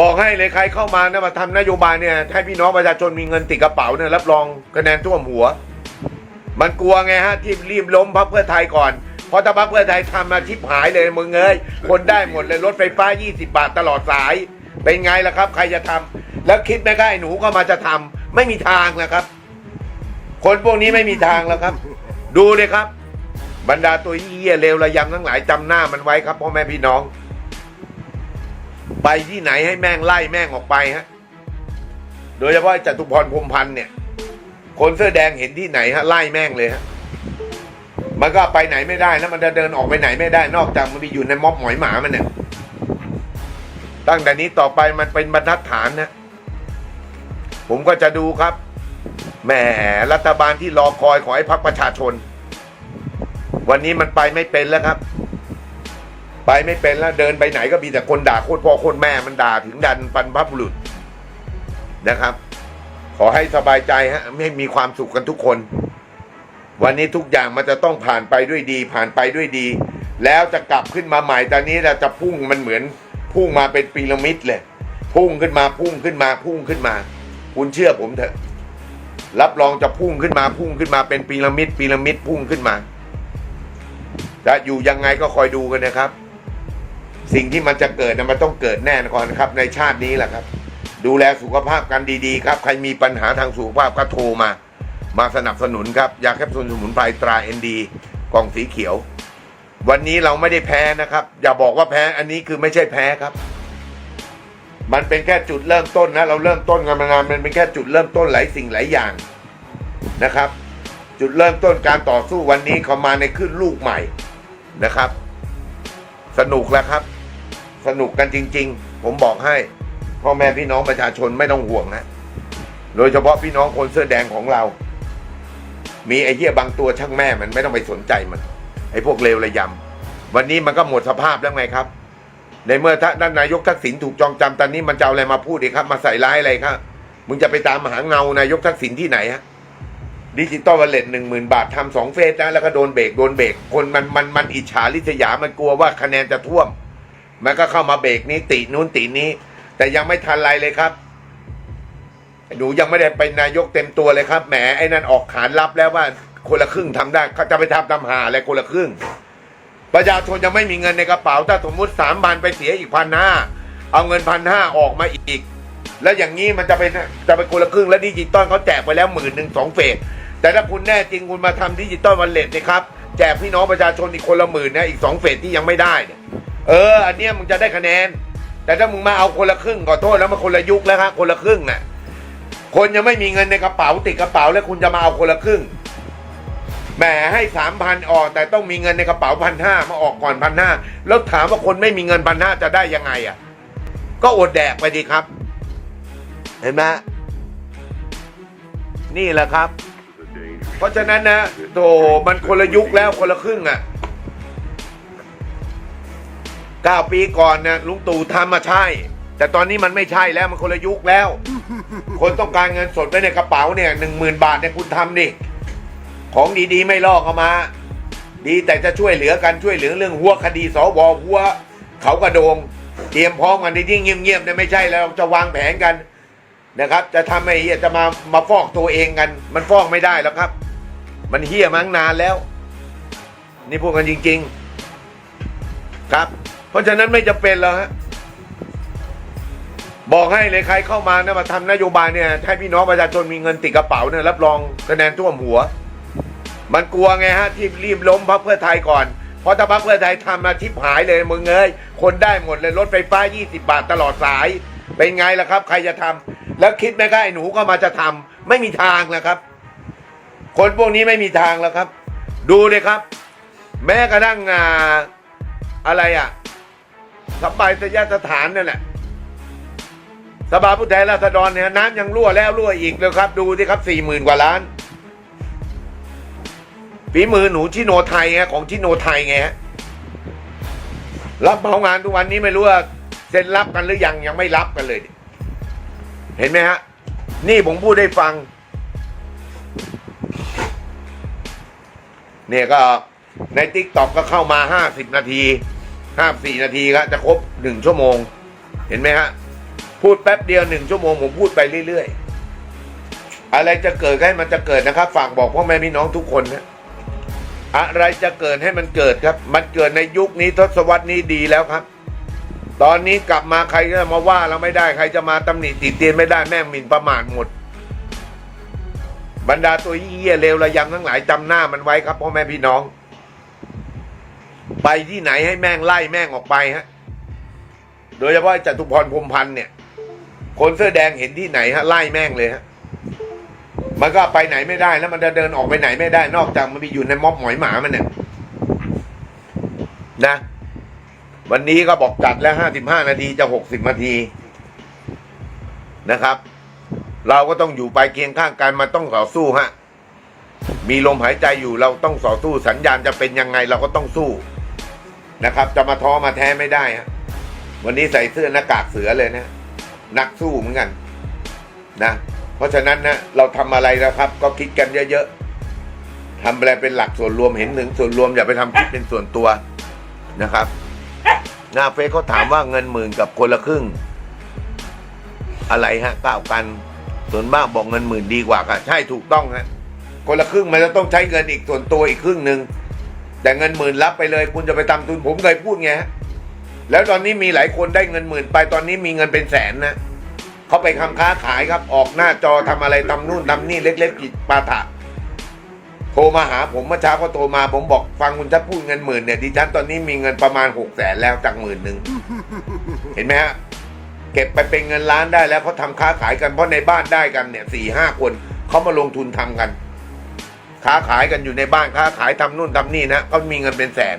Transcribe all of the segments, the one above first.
บอกให้เลยใครเข้ามานะมาทำนโยบายเนี่ยให้พี่น้องประชาชนมีเงินติดกระเป๋าเนี่ยรับรองคะแนนท่วมหัว มันกลัวไงฮะที่รีบล้มพักเพื่อไทยก่อนเพราะถ้าพักเพื่อไทยทำมาทิพหายเลยมึงเอ้ยคนได้หมดเลยรถไฟฟ้า 20 บาทตลอดสาย เป็นไงล่ะครับ ใครจะทำแล้วคิดไหมครับไอ้หนูก็มาจะทำไม่มีทางนะครับ คนพวกนี้ไม่มีทางแล้วครับ ดูเลยครับ บรรดาตัวเหี้ยเลวระยำทั้งหลายจำหน้ามันไว้ครับพ่อแม่พี่น้อง ไปที่ไหนให้แม่งไล่แม่งออกไปฮะ โดยเฉพาะจตุพรพรมพันธ์เนี่ย คนเสื้อแดงเห็นที่ไหนฮะไล่แม่งเลยฮะ มันก็ไปไหนไม่ได้แล้วมันจะเดินออกไปไหนไม่ได้ นอกจากมันไปอยู่ในม็อบหมอยหมามันเนี่ย ตั้งแต่นี้ต่อไปมันเป็นบรรทัดฐานนะ ผมก็จะดูครับ แหมรัฐบาลที่รอคอยของไอ้พรรคประชาชน วันนี้มันไปไม่เป็นแล้วครับ ไปไม่เป็นแล้วเดินไปไหนก็มีแต่คนด่าโคตรพ่อโคตรแม่มันด่าถึงดันปันพับบุรุษนะครับ ขอให้สบายใจฮะให้มีความสุขกันทุกคน วันนี้ทุกอย่างมันจะต้องผ่านไปด้วยดี ผ่านไปด้วยดี แล้วจะกลับขึ้นมาใหม่ตอนนี้เราจะพุ่งมันเหมือน พุ่งมาเป็นพีระมิดเลย พุ่งขึ้นมาพุ่งขึ้นมาพุ่งขึ้นมา คุณเชื่อผมเถอะ รับรองจะพุ่งขึ้นมาพุ่งขึ้นมาเป็นพีระมิดพีระมิดพุ่งขึ้นมาจะอยู่ยังไงก็คอยดูกันนะครับ สิ่งที่มันจะเกิดนะมันต้องเกิดแน่นอนครับ ในชาตินี้แหละครับ ดูแลสุขภาพกันดีๆครับ ใครมีปัญหาทางสุขภาพก็โทรมา มาสนับสนุนครับยาแคปซูลสมุนไพรตราเอ็นดีกล่องสีเขียว วันนี้เราไม่ได้แพ้นะครับ อย่าบอกว่าแพ้อันนี้คือไม่ใช่แพ้ครับ มันเป็นแค่จุดเริ่มต้นนะ เราเริ่มต้นกันมานานมันเป็นแค่จุดเริ่มต้นหลายสิ่งหลายอย่างนะครับ จุดเริ่มต้นการต่อสู้วันนี้เขามาในขึ้นลูกใหม่นะครับ สนุกแล้วครับ สนุกกันจริง ๆ ผมบอกให้พ่อแม่พี่น้องประชาชนไม่ต้องห่วงนะโดยเฉพาะพี่น้องคนเสื้อแดงของเรา มีไอ้เหี้ยบางตัวช่างแม่มันไม่ต้องไปสนใจมัน ไอ้พวกเลวระยำวันนี้มันก็หมดสภาพแล้วไงครับ ในเมื่อท่านนายกทักษิณถูกจองจำตอนนี้มันจะเอาอะไรมาพูดอีครับ มาใส่ร้ายอะไรครับมึงจะไปตามหาเงานายกทักษิณที่ไหนฮะดิจิตอลวอลเล็ตหนึ่งหมื่นบาททำสองเฟสนะแล้วก็โดนเบรกโดนเบรกคนมันมันมันอิจฉาริษยามันกลัวว่าคะแนนจะท่วม มันก็เข้ามาเบรกนี้ตินู้นตินี้ แต่ยังไม่ทันไรเลยครับหนูยังไม่ได้เป็นนายกเต็มตัวเลยครับแหมไอ้นั่นออกขานรับแล้วว่าคนละครึ่งทำได้เขาจะไปทำตำหาอะไรคนละครึ่ง ประชาชนยังไม่มีเงินในกระเป๋าถ้าสมมุติสามพันไปเสียอีกพันห้าเอาเงินพันห้าออกมาอีก แล้วอย่างนี้มันจะเป็นจะเป็นคนละครึ่งแล้วดิจิตอลเขาแจกไปแล้วหมื่นหนึ่งสองเฟสแต่ถ้าคุณแน่จริงคุณมาทำดิจิตอลวันเลทสิครับแจกพี่น้องประชาชนอีกคนละหมื่นนะอีกสองเฟสที่ยังไม่ได้เนี่ย เออ อันเนี้ยมึงจะได้คะแนน แต่ถ้ามึงมาเอาคนละครึ่งขอโทษแล้วมันคนละยุคแล้วครับคนละครึ่งน่ะ คนยังไม่มีเงินในกระเป๋าติดกระเป๋าแล้วคุณจะมาเอาคนละครึ่งแหมให้สามพันออก แต่ต้องมีเงินในกระเป๋าพันห้ามาออกก่อนพันห้าแล้วถามว่าคนไม่มีเงินพันห้าจะได้ยังไงอะ ก็อดแดกไปดีครับ เห็นไหมนี่แหละครับ เพราะฉะนั้นนะโธ่มันคนละยุคแล้วคนละครึ่งอะ เก้าปีก่อนนะลุงตู่ทำมาใช่ แต่ตอนนี้มันไม่ใช่แล้วมันคนละยุคแล้ว คนต้องการเงินสดไว้ในกระเป๋าเนี่ยหนึ่งหมื่นบาทเนี่ยคุณทำดิของดีๆ ไม่ลอกเอามา ดีแต่จะช่วยเหลือกันช่วยเหลือเรื่องหัวคดีสวหัวเขากระโดง เตรียมพร้อมกันในที่เงียบๆเนี่ยไม่ใช่แล้วจะวางแผนกันนะครับ จะทำไอ้เหี้ยจะมามาฟอกตัวเองกัน มันฟอกไม่ได้แล้วครับ มันเฮี้ยมาตั้งนานแล้ว นี่พูดกันจริง ๆ ครับ เพราะฉะนั้นไม่จะเป็นแล้วฮะบอกให้เลยใครเข้ามานะมาทำนโยบายเนี่ยให้พี่น้องประชาชนมีเงินติดกระเป๋าเนี่ยรับรองคะแนนท่วมหัว มันกลัวไงฮะที่รีบล้มพักเพื่อไทยก่อน เพราะถ้าพักเพื่อไทยทำมาทิพหายเลยมึงเอ้ยคนได้หมดเลยรถไฟฟ้า 20 บาทตลอดสาย เป็นไงล่ะครับ ใครจะทำแล้วคิดไหมครับไอ้หนูก็มาจะทำไม่มีทางนะครับ คนพวกนี้ไม่มีทางแล้วครับ ดูเลยครับ แม้กระทั่งออะไรอะ สบายสยสถานนั่นแหละสภาผู้แทนราษฎรเนี่ยน้ำยังรั่วแล้วรั่วอีกเลยครับ ดูสิครับสี่หมื่นกว่าล้านฝีมือหนูชิโนไทยไงของชิโนไทยไงรับเหมางานทุกวันนี้ไม่รู้ว่าเซ็นรับกันหรือยังยังไม่รับกันเลย เห็นไหมฮะ นี่ผมพูดได้ฟัง เนี่ยก็ในทิกต็อกก็เข้ามาห้าสิบนาที ห้าสี่นาทีครับจะครบหนึ่งชั่วโมง เห็นไหมฮะพูดแป๊บเดียวหนึ่งชั่วโมงผมพูดไปเรื่อยๆ อะไรจะเกิดให้มันจะเกิดนะครับ ฝากบอกพ่อแม่พี่น้องทุกคนนะอะไรจะเกิดให้มันเกิดครับ มันเกิดในยุคนี้ทศวรรษนี้ดีแล้วครับ ตอนนี้กลับมาใครจะมาว่าเราไม่ได้ใครจะมาตำหนิติเตียนไม่ได้แม่งหมิ่นประมาทหมด บรรดาตัวเหี้ยเลวระยำทั้งหลายจำหน้ามันไว้ครับพ่อแม่พี่น้อง ไปที่ไหนให้แม่งไล่แม่งออกไปฮะ โดยเฉพาะจตุพรพรมพันธ์เนี่ย คนเสื้อแดงเห็นที่ไหนฮะไล่แม่งเลยฮะ มันก็ไปไหนไม่ได้แล้วมันจะเดินออกไปไหนไม่ได้ นอกจากมันไปอยู่ในม็อบหมอยหมามันเนี่ยนะ วันนี้ก็บอกจัดแล้วห้าสิบห้านาทีจะหกสิบนาทีนะครับ เราก็ต้องอยู่ไปเคียงข้างกันมันต้องต่อสู้ฮะมีลมหายใจอยู่เราต้องต่อสู้สัญญาณจะเป็นยังไงเราก็ต้องสู้ นะครับ จะมาท้อมาแท้ไม่ได้ฮะวันนี้ใส่เสื้อหน้ากากเสือเลยนะนักสู้เหมือนกันนะเพราะฉะนั้นนะเราทำอะไรนะครับ ก็คิดกันเยอะๆทำอะไรเป็นหลักส่วนรวมเห็นถึงส่วนรวมอย่าไปทำคิดเป็นส่วนตัวนะครับ หน้าเฟซเขาถามว่าเงินหมื่นกับคนละครึ่ง อะไรฮะก้าวกัน ส่วนมากบอกเงินหมื่นดีกว่าค่ะใช่ถูกต้องฮะคนละครึ่งมันจะต้องใช้เงินอีกส่วนตัวอีกครึ่งหนึ่ง แต่เงินหมื่นรับไปเลย คุณจะไปทำทุนผมเคยพูดไงฮะแล้วตอนนี้มีหลายคนได้เงินหมื่นไปตอนนี้มีเงินเป็นแสนนะเขาไปทำค้าขายครับ ออกหน้าจอทำอะไรทำนู่นทำนี่เล็กๆกิจปาถะโทรมาหาผมเมื่อเช้าก็โทรมา ผมบอกฟังคุณจะพูดเงินหมื่นเนี่ยดิฉันตอนนี้มีเงินประมาณหกแสนแล้วจากหมื่นหนึ่งเห็นไหมฮะเก็บไปเป็นเงินล้านได้แล้วเขาทำค้าขายกันเพราะในบ้านได้กันเนี่ยสี่ห้าคนเขามาลงทุนทำกัน ค้าขายกันอยู่ในบ้านค้าขายทำนู่นทำนี่นะเขามีเงินเป็นแสน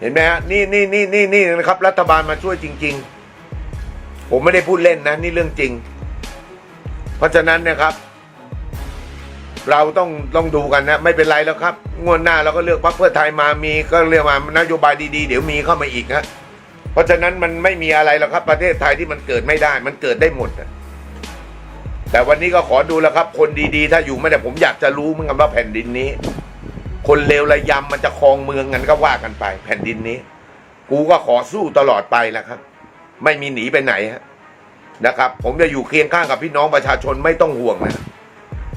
เห็นไหมฮะนี่นี่นี่นี่นี่นะครับ รัฐบาลมาช่วยจริง ๆ ผมไม่ได้พูดเล่นนะ นี่เรื่องจริง เพราะฉะนั้นนะครับ เราต้องต้องดูกันนะ ไม่เป็นไรแล้วครับ งวดหน้าเราก็เลือกพรรคเพื่อไทยมามีก็เรียกว่านโยบายดีๆ เดี๋ยวมีเข้ามาอีกนะเพราะฉะนั้นมันไม่มีอะไรหรอกครับ ประเทศไทยที่มันเกิดไม่ได้ มันเกิดได้หมดอะ แต่วันนี้ก็ขอดูแล้วครับ คนดีๆ ถ้าอยู่ไม่ได้ผมอยากจะรู้เหมือนกันว่าแผ่นดินนี้ คนเลวระยำมันจะครองเมืองกันก็ว่ากันไป แผ่นดินนี้ กูก็ขอสู้ตลอดไปแหละครับ ไม่มีหนีไปไหนฮะนะครับ ผมจะอยู่เคียงข้างกับพี่น้องประชาชนไม่ต้องห่วงนะ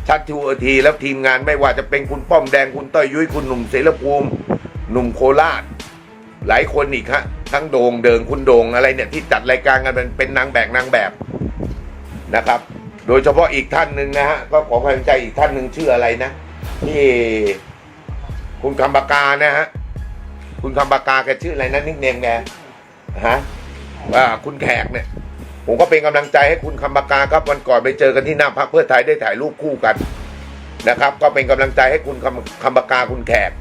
ชัดทูเอทีแล้วทีมงานไม่ว่าจะเป็นคุณป้อมแดงคุณต้อยยุ้ยคุณหนุ่มเสรภูมิหนุ่มโคราช หลายคนอีกฮะทั้งโดงเดิงคุณโดงอะไรเนี่ยที่จัดรายการกันเป็นเป็นนางแบกนางแบบนะครับ โดยเฉพาะอีกท่านหนึ่งนะฮะก็ขอความใจอีกท่านหนึ่งชื่ออะไรนะที่คุณคำปากานะฮะคุณคำปากาแกชื่ออะไรนะนิกเนมแกฮะว่าคุณแขกเนี่ย ผมก็เป็นกำลังใจให้คุณคำปากาครับวันก่อนไปเจอกันที่หน้าพักเพื่อไทยได้ถ่ายรูปคู่กันนะครับ ก็เป็นกำลังใจให้คุณคำคำปากาคุณแขก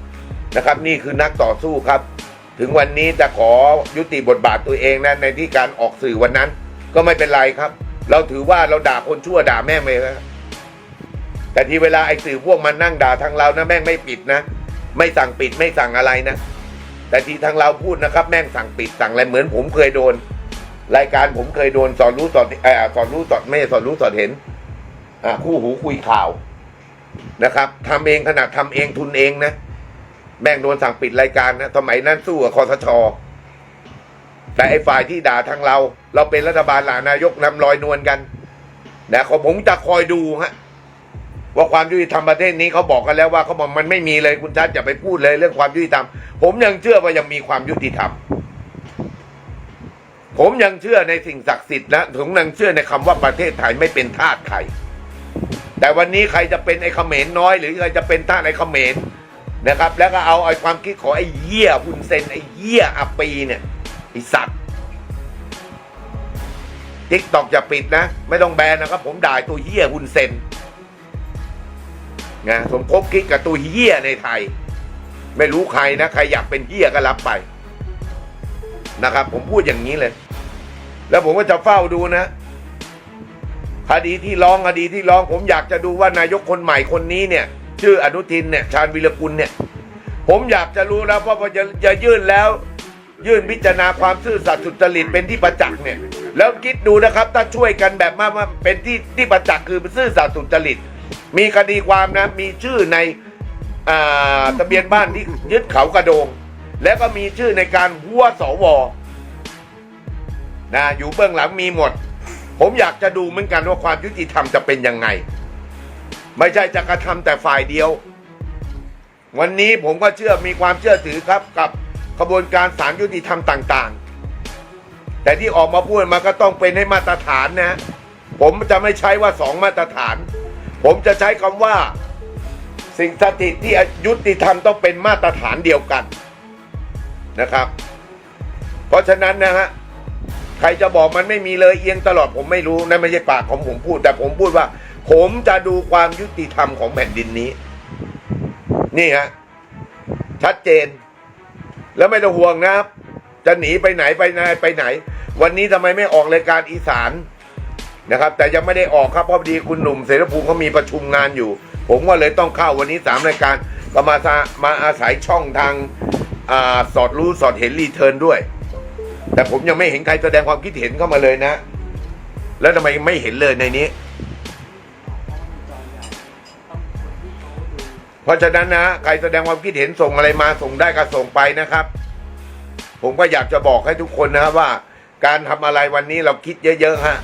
นะครับ นี่คือนักต่อสู้ครับ ถึงวันนี้จะขอยุติบทบาทตัวเองนะในที่การออกสื่อวันนั้น ก็ไม่เป็นไรครับ เราถือว่าเราด่าคนชั่วด่าแม่งไปครับแต่ที่เวลาไอ้สื่อพวกมันนั่งด่าทางเรานะแม่งไม่ปิดนะ ไม่สั่งปิดไม่สั่งอะไรนะ แต่ที่ทางเราพูดนะครับ แม่งสั่งปิดสั่งอะไรเหมือนผมเคยโดน รายการผมเคยโดนสอนรู้สอนเออสอนรู้สอนไม่สอนรู้สอนเห็นอ่าคู่หูคุยข่าวนะครับทำเองขนาดทำเองทุนเองนะแม่งโดนสั่งปิดรายการนะสมัยนั้นสู้กับคอสชแต่ไอ้ฝ่ายที่ด่าทางเรา เราเป็นรัฐบาลหลานายกนำลอยนวลกันนะขอผมจะคอยดูฮะว่าความยุติธรรมประเทศนี้เขาบอกกันแล้วว่าเขาบอกมันไม่มีเลยคุณชัดอย่าไปพูดเลยเรื่องความยุติธรรม ผมยังเชื่อว่ายังมีความยุติธรรม ผมยังเชื่อในสิ่งศักดิ์สิทธิ์นะผมยังเชื่อในคำว่าประเทศไทยไม่เป็นทาสใครแต่วันนี้ใครจะเป็นไอ้เขมรน้อย หรือใครจะเป็นทาสไอ้เขมรนะครับ แล้วก็เอาไอ้ความคิดของไอ้เหี้ยฮุนเซนไอ้เหี้ยอปีเนี่ยไอ้สัตว ทิกตอกจะปิดนะ ไม่ต้องแบนนะครับ ผมด่าตัวเหี้ยฮุนเซนนะสมคบคิดกับตัวเหี้ยในไทย ไม่รู้ใครนะใครอยากเป็นเหี้ยก็รับไปนะครับ ผมพูดอย่างนี้เลย แล้วผมก็จะเฝ้าดูนะคดีที่ร้องคดีที่ร้อง ผมอยากจะดูว่านายกคนใหม่คนนี้เนี่ย ชื่ออนุทินเนี่ยชาญวิรกุลเนี่ย ผมอยากจะรู้แล้วเพราะว่าจะจะยื่นแล้ว ยื่นพิจารณาความซื่อสัตย์สุจริตเป็นที่ประจักษ์เนี่ย แล้วคิดดูนะครับถ้าช่วยกันแบบมาว่าเป็นที่ที่ประจักษ์คือซื่อสัตย์สุจริต มีคดีความนะมีชื่อในอทะเบียนบ้านที่ยึดเขากระโดง แล้วก็มีชื่อในการหัวสวนะอยู่เบื้องหลังมีหมด ผมอยากจะดูเหมือนกันว่าความยุติธรรมจะเป็นยังไง ไม่ใช่จะกระทำแต่ฝ่ายเดียว วันนี้ผมก็เชื่อมีความเชื่อถือครับกับกระบวนการศาลยุติธรรมต่าง แต่ที่ออกมาพูดมันก็ต้องเป็นให้มาตรฐานนะ ผมจะไม่ใช้ว่าสองมาตรฐาน ผมจะใช้คำว่า สิ่งสถิตที่ยุติธรรมต้องเป็นมาตรฐานเดียวกันนะครับ เพราะฉะนั้นนะฮะใครจะบอกมันไม่มีเลยเอียงตลอดผมไม่รู้นั่นไม่ใช่ปากของผมพูด แต่ผมพูดว่า ผมจะดูความยุติธรรมของแผ่นดินนี้ นี่ฮะชัดเจน แล้วไม่ต้องห่วงนะครับ จะหนีไปไหนไปไหนไปไหน วันนี้ทำไมไม่ออกรายการอีสานนะครับ แต่ยังไม่ได้ออกครับเพราะพอดีคุณหนุ่มเสรภูมิเขามีประชุมงานอยู่ ผมก็เลยต้องเข้าวันนี้สามรายการก็มามาอาศัยช่องทางอสอดรู้สอดเห็นรีเทิร์นด้วย แต่ผมยังไม่เห็นใครแสดงความคิดเห็นเข้ามาเลยนะ แล้วทำไมไม่เห็นเลยในนี้ เพราะฉะนั้นนะใครแสดงความคิดเห็นส่งอะไรมาส่งได้ก็ส่งไปนะครับ ผมก็อยากจะบอกให้ทุกคนนะครับว่า การทำอะไรวันนี้เราคิดเยอะๆฮะ